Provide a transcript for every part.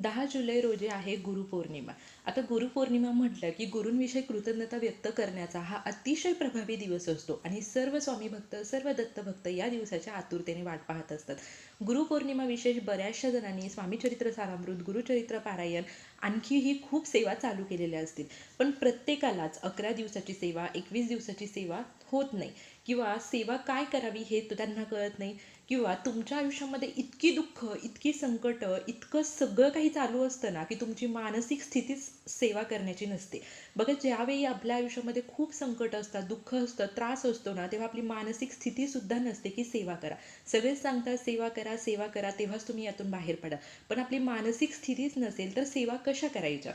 दहा जुलै रोजी आहे गुरुपौर्णिमा. आता गुरुपौर्णिमा म्हटलं की गुरूंविषयी कृतज्ञता व्यक्त करण्याचा हा अतिशय प्रभावी दिवस असतो आणि सर्व स्वामी भक्त सर्व दत्तभक्त या दिवसाच्या आतुरतेने वाट पाहत असतात. गुरुपौर्णिमा विशेष बऱ्याचशा जणांनी स्वामीचरित्र सारामृत गुरुचरित्र पारायण आणखीही खूप सेवा चालू केलेल्या असतील. पण प्रत्येकालाच अकरा दिवसाची सेवा एकवीस दिवसाची सेवा होत नाही. किंवा सेवा काय करावी हे त्यांना कळत नाही. किंवा तुमच्या आयुष्यामध्ये इतकी दुःख इतकी संकट इतकं सगळं काही चालू असतं ना की तुमची मानसिक स्थितीच सेवा करण्याची नसते. बघा ज्यावेळी आपल्या आयुष्यामध्ये खूप संकट असतात दुःख असतं त्रास असतो ना तेव्हा आपली मानसिक स्थितीसुद्धा नसते की सेवा करा. सगळेच सांगतात सेवा करा सेवा करा तेव्हाच तुम्ही यातून बाहेर पडा. पण आपली मानसिक स्थितीच नसेल तर सेवा कशा करायच्या?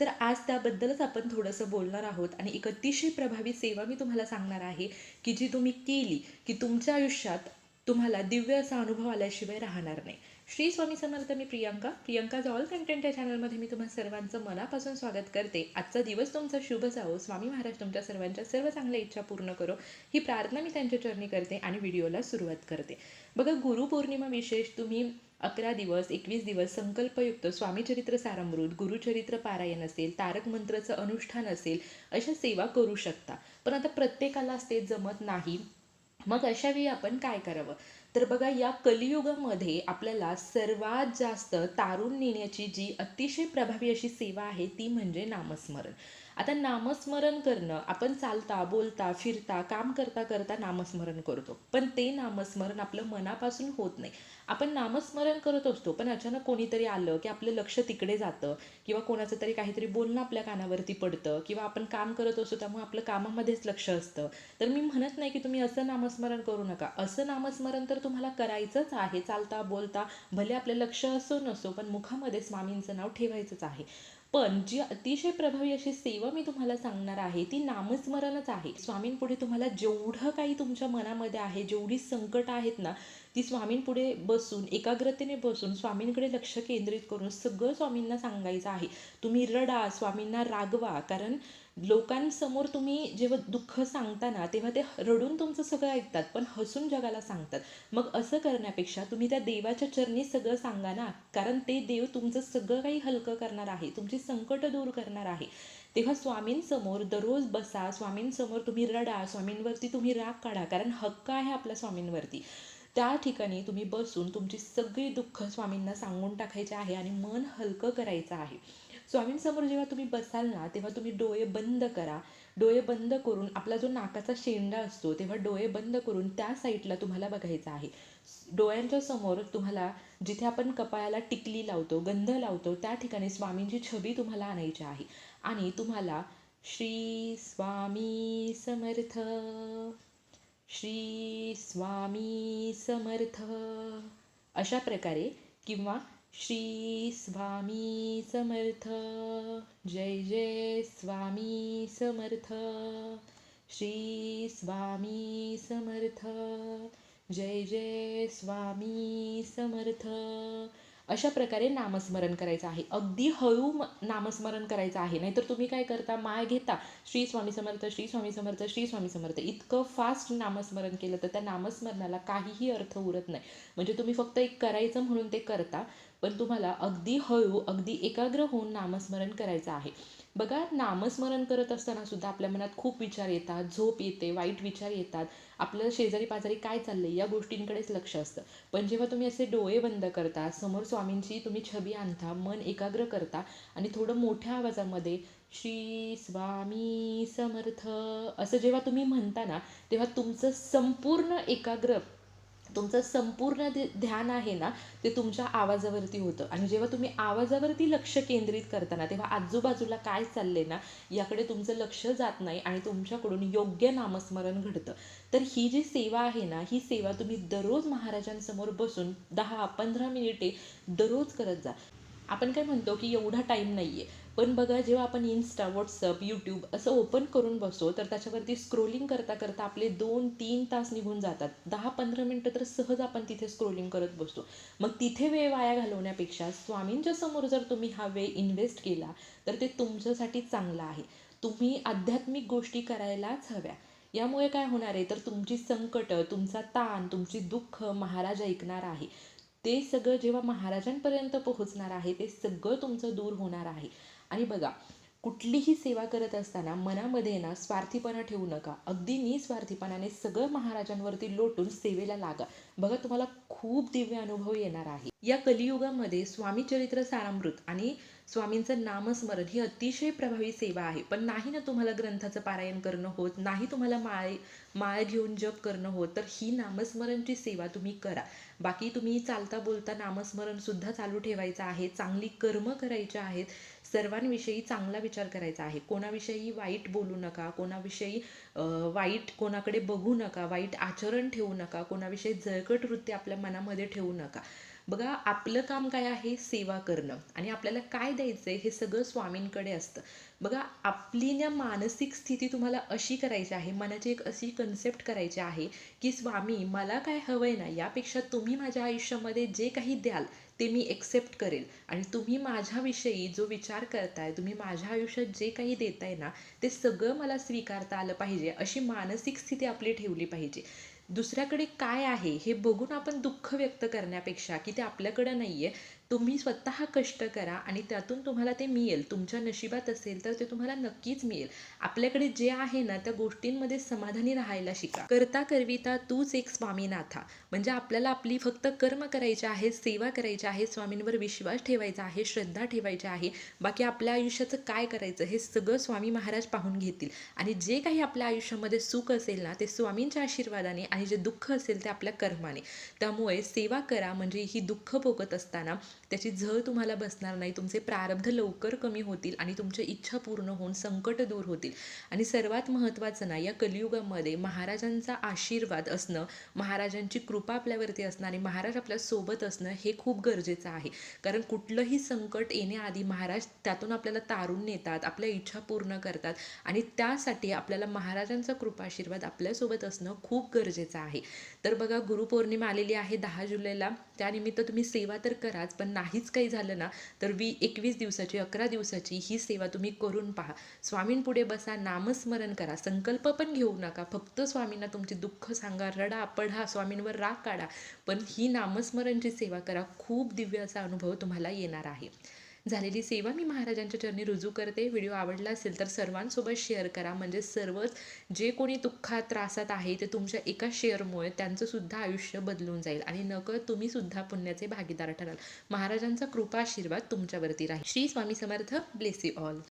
तर आज त्याबद्दलच आपण थोडंसं बोलणार आहोत आणि एक अतिशय प्रभावी सेवा मी तुम्हाला सांगणार आहे की जी तुम्ही केली की तुमच्या आयुष्यात तुम्हाला दिव्य असा अनुभव आल्याशिवाय राहणार नाही. श्री स्वामी समर्थ मी प्रियंका. प्रियांका ऑल कंटेंट या चॅनलमध्ये मी तुम्हा सर्वांचं मनापासून स्वागत करते. आजचा दिवस तुमचा शुभ जावो. स्वामी महाराज तुमच्या सर्वांच्या सर्व चांगल्या इच्छा पूर्ण करो. ही प्रार्थना मी त्यांच्या चरणी करते आणि व्हिडिओला सुरुवात करते. बघा गुरुपौर्णिमा विशेष तुम्ही अकरा दिवस एकवीस दिवस संकल्पयुक्त स्वामीचरित्र सारामृत गुरुचरित्र पारायण असेल तारक मंत्रचं अनुष्ठान असेल अशा सेवा करू शकता. पण आता प्रत्येकालाच ते जमत नाही. मग अशा वेळी आपण काय करावं? तर बघा या कलियुगामध्ये आपल्याला सर्वात जास्त तारून नेण्याची जी अतिशय प्रभावी अशी सेवा आहे ती म्हणजे नामस्मरण. आता नामस्मरण करणं आपण चालता बोलता फिरता काम करता करता नामस्मरण करतो. पण ते नामस्मरण आपलं मनापासून होत नाही. आपण नामस्मरण करत असतो पण अचानक कोणीतरी आलं की आपलं लक्ष तिकडे जातं किंवा कोणाचं तरी काहीतरी बोलणं आपल्या कानावरती पडतं किंवा आपण काम करत असतो त्यामुळे आपलं कामामध्येच लक्ष असतं. तर मी म्हणत नाही की तुम्ही असं नामस्मरण करू नका. असं नामस्मरण तर तुम्हाला करायचंच आहे. चालता बोलता भले आपलं लक्ष असो नसो पण मुखामध्ये स्वामींचं नाव ठेवायचंच आहे. पण जी अतिशय प्रभावी अशी सेवा मी तुम्हाला सांगणार आहे ती नामस्मरणच आहे. स्वामींपुढे तुम्हाला जेवढं काही तुमच्या मनामध्ये आहे जेवढी संकट आहेत ना ती स्वामींपुढे बसून एकाग्रतेने बसून स्वामींकडे लक्ष केंद्रित करून सगळं स्वामींना सांगायचं आहे. तुम्ही रडा स्वामींना रागवा कारण लोकांसमोर तुम्ही जेव्हा दुःख सांगता ना तेव्हा ते रडून तुमचं सगळं ऐकतात पण हसून जगाला सांगतात. मग असं करण्यापेक्षा तुम्ही त्या देवाच्या चरणी सगळं सांगा ना कारण ते देव तुमचं सगळं काही हलकं करणार आहे तुमची संकट दूर करणार आहे. तेव्हा स्वामींसमोर दररोज बसा स्वामींसमोर तुम्ही रडा स्वामींवरती तुम्ही राग काढा कारण हक्क आहे आपल्या स्वामींवरती. त्या ठिकाणी तुम्ही बसून तुमची सगळी दुःख स्वामींना सांगून टाकायचे आहे आणि मन हलकं करायचं आहे. स्वामींसमोर जेव्हा तुम्ही बसाल ना तेव्हा तुम्ही डोळे बंद करा. डोळे बंद करून आपला जो नाकाचा शेंडा असतो तेव्हा डोळे बंद करून त्या साईडला तुम्हाला बघायचं आहे. डोळ्यांच्या समोर तुम्हाला जिथे आपण कपाळाला टिकली लावतो गंध लावतो त्या ठिकाणी स्वामींची छबी तुम्हाला आणायची आहे. आणि तुम्हाला श्री स्वामी समर्थ. श्री स्वामी समर्थ. अशा प्रकारे किंवा श्री स्वामी समर्थ. जय जय स्वामी समर्थ. श्री स्वामी समर्थ. जय जय स्वामी समर्थ. अशा प्रकारे नामस्मरण करायचं आहे. अगदी हळू म नामस्मरण करायचं आहे. नाहीतर तुम्ही काय करता? माय घेता. श्री स्वामी समर्थ श्री स्वामी समर्थ श्री स्वामी समर्थ. इतकं फास्ट नामस्मरण केलं तर त्या नामस्मरणाला काहीही अर्थ उरत नाही. म्हणजे तुम्ही फक्त एक करायचं म्हणून ते करता पण तुम्हाला अगदी हळू अगदी एकाग्र होऊन नामस्मरण करायचं आहे. बघा नामस्मरण करत असताना सुद्धा आपल्या मनात खूप विचार येतात झोप येते वाईट विचार येतात. आपलं शेजारी पाजारी काय चाललंय या गोष्टींकडेच लक्ष असतं. पण जेव्हा तुम्ही असे डोळे बंद करता समोर स्वामींची तुम्ही छबी आणता मन एकाग्र करता आणि थोडं मोठ्या आवाजामध्ये श्री स्वामी समर्थ असं जेव्हा तुम्ही म्हणता ना तेव्हा तुमचं संपूर्ण एकाग्र तुमचं संपूर्ण जे ध्यान आहे ना ते तुमच्या आवाजावरती होतं. आणि जेव्हा तुम्ही आवाजावरती लक्ष केंद्रित करताना तेव्हा आजूबाजूला काय चाललंय ना याकडे तुमचं लक्ष जात नाही आणि तुमच्याकडून योग्य नामस्मरण घडतं. तर ही जी सेवा आहे ना ही सेवा तुम्ही दररोज महाराजांसमोर बसून दहा पंधरा मिनिटे दररोज करत जा. आपण काय म्हणतो की एवढा टाईम नाही आहे पण बघा जेव्हा आपण इन्स्टा व्हॉट्सअप यूट्यूब असं ओपन करून बसतो तर त्याच्यावरती स्क्रोलिंग करता करता आपले दोन तीन तास निघून जातात. दहा पंधरा मिनटं तर सहज आपण तिथे स्क्रोलिंग करत बसतो. मग तिथे वेळ वाया घालवण्यापेक्षा स्वामींच्या समोर जर तुम्ही हा वेळ इन्व्हेस्ट केला तर ते तुमच्यासाठी चांगलं आहे. तुम्ही आध्यात्मिक गोष्टी करायलाच हव्या. यामुळे काय होणार आहे? तर तुमची संकट तुमचा ताण तुमची दुःख महाराज ऐकणार आहे. ते सगळं जेव्हा महाराजांपर्यंत पोहोचणार आहे ते सगळं तुमचं दूर होणार आहे. आणि बघा कुठलीही सेवा करत असताना मनामध्ये ना स्वार्थीपणा ठेवू नका. अगदी निस्वार्थीपणाने सगळं महाराजांवरती लोटून सेवेला लागा. बघा तुम्हाला खूप दिव्य अनुभव येणार आहे. या कलियुगामध्ये स्वामी चरित्र सारामृत आणि स्वामींचं नामस्मरण ही अतिशय प्रभावी सेवा आहे. पण नाही ना तुम्हाला ग्रंथाचं पारायण करणं होत नाही तुम्हाला माळ माळ घेऊन जप करणं होत तर ही नामस्मरणची सेवा तुम्ही करा. बाकी तुम्ही चालता बोलता नामस्मरणसुद्धा चालू ठेवायचं आहे चांगली कर्म करायची आहेत सर्वांविषयी चांगला विचार करायचा आहे. कोणाविषयी वाईट बोलू नका कोणाविषयी वाईट कोणाकडे बघू नका वाईट आचरण ठेवू नका कोणाविषयी जळकट वृत्ती आपल्या मनामध्ये ठेवू नका. बघा आपलं काम काय आहे? सेवा करणं. आणि आपल्याला काय द्यायचं आहे हे सगळं स्वामींकडे असतं. बघा आपली ना मानसिक स्थिती तुम्हाला अशी करायची आहे मनाची एक अशी कन्सेप्ट करायची आहे की स्वामी मला काय हवंय ना यापेक्षा तुम्ही माझ्या आयुष्यामध्ये जे काही द्याल ते मी एक्सेप्ट करेल. आणि तुम्ही माझ्याविषयी जो विचार करताय तुम्ही माझ्या आयुष्यात जे काही देताय ना ते सगळं मला स्वीकारता आलं पाहिजे अशी मानसिक स्थिती आपली ठेवली पाहिजे. दुसऱ्याकडे काय आहे हे बघून आपण दुःख व्यक्त करण्यापेक्षा की ते आपल्याकडं नाही आहे तुम्ही स्वतः कष्ट करा आणि त्यातून तुम्हाला ते मिळेल. तुमच्या नशिबात असेल तर ते तुम्हाला नक्कीच मिळेल. आपल्याकडे जे आहे ना त्या गोष्टींमध्ये समाधानी राहायला शिका. करता करविता तूच एक स्वामीनाथा. म्हणजे आपल्याला आपली फक्त कर्म करायचे आहे सेवा करायची आहे स्वामींवर विश्वास ठेवायचा आहे श्रद्धा ठेवायची आहे. बाकी आपल्या आयुष्याचं काय करायचं हे सगळं स्वामी महाराज पाहून घेतील. आणि जे काही आपल्या आयुष्यामध्ये सुख असेल ना ते स्वामींच्या आशीर्वादाने आणि जे दुःख असेल ते आपल्या कर्माने. त्यामुळे सेवा करा म्हणजे ही दुःख भोगत असताना त्याची झळ तुम्हाला बसणार नाही. तुमचे प्रारब्ध लवकर कमी होतील आणि तुमच्या इच्छा पूर्ण होऊन संकट दूर होतील. आणि सर्वात महत्त्वाचं ना या कलियुगामध्ये महाराजांचा आशीर्वाद असणं महाराजांची कृपा आपल्यावरती असणं आणि महाराज आपल्यासोबत असणं हे खूप गरजेचं आहे. कारण कुठलंही संकट येण्याआधी महाराज त्यातून आपल्याला तारून नेतात आपल्या इच्छा पूर्ण करतात आणि त्यासाठी आपल्याला महाराजांचा कृपा आशीर्वाद आपल्यासोबत असणं खूप गरजेचं आहे. तर बघा गुरुपौर्णिमा आलेली आहे दहा जुलैला. त्यानिमित्त तुम्ही सेवा तर कराच पण नाहीच काही झालं ना तर वी एकवीस दिवसाची अकरा दिवसाची ही सेवा तुम्ही करून पहा. स्वामींपुढे बसा नामस्मरण करा. संकल्प पण घेऊ नका. फक्त स्वामींना तुमचे दुःख सांगा रडा पढा स्वामींवर राग काढा. पण ही नामस्मरणची सेवा करा. खूप दिव्य असा अनुभव तुम्हाला येणार आहे. झालेली सेवा मी महाराजांच्या चरणी रुजू करते. व्हिडिओ आवडला असेल तर सर्वांसोबत शेअर करा. म्हणजे सर्वच जे कोणी दुःखात त्रासात आहे ते तुमच्या एका शेअरमुळे त्यांचंसुद्धा आयुष्य बदलून जाईल. आणि नकळत तुम्ही सुद्धा पुण्याचे भागीदार ठराल. महाराजांचा कृपा आशीर्वाद तुमच्यावरती राहील. Shri Swami Samarth. Bless you all.